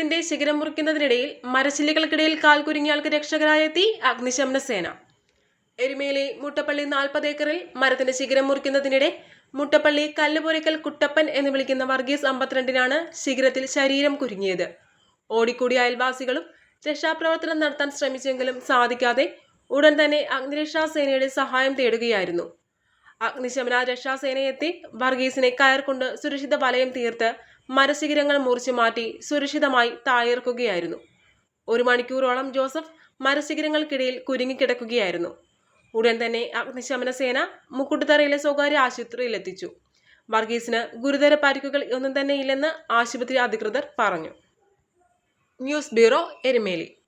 ശിഖരം മുറിക്കുന്നതിനിടയിൽ മരച്ചില്ലികൾക്കിടയിൽ കാൽ കുരുങ്ങിയാൾക്ക് രക്ഷകരായ എത്തി അഗ്നിശമന സേന. എരുമേലി മുട്ടപ്പള്ളി നാൽപ്പത് ഏക്കറിൽ മരത്തിന്റെ ശിഖരം മുറിക്കുന്നതിനിടെ മുട്ടപ്പള്ളി കല്ലുപുരയ്ക്കൽ കുട്ടപ്പൻ എന്ന് വിളിക്കുന്ന വർഗീസ് അമ്പത്തിരണ്ടിനാണ് ശിഖരത്തിൽ ശരീരം കുരുങ്ങിയത്. ഓടിക്കൂടിയ അയൽവാസികളും രക്ഷാപ്രവർത്തനം നടത്താൻ ശ്രമിച്ചെങ്കിലും സാധിക്കാതെ ഉടൻ തന്നെ അഗ്നിരക്ഷാ സേനയുടെ സഹായം തേടുകയായിരുന്നു. അഗ്നിശമന രക്ഷാസേനയെത്തി വർഗീസിനെ കയർ കൊണ്ട് സുരക്ഷിത വലയം തീർത്ത് മരശിഖരങ്ങൾ മുറിച്ചു മാറ്റി സുരക്ഷിതമായി തായേർക്കുകയായിരുന്നു. ഒരു മണിക്കൂറോളം ജോസഫ് മരശിഖരങ്ങൾക്കിടയിൽ കുരുങ്ങിക്കിടക്കുകയായിരുന്നു. ഉടൻ തന്നെ അഗ്നിശമന സേന മുക്കുട്ടുതറയിലെ സ്വകാര്യ ആശുപത്രിയിൽ എത്തിച്ചു വർഗീസിന് ഗുരുതര പരിക്കുകൾ ഒന്നും തന്നെ ഇല്ലെന്ന് ആശുപത്രി അധികൃതർ പറഞ്ഞു. News bureau Erumeli.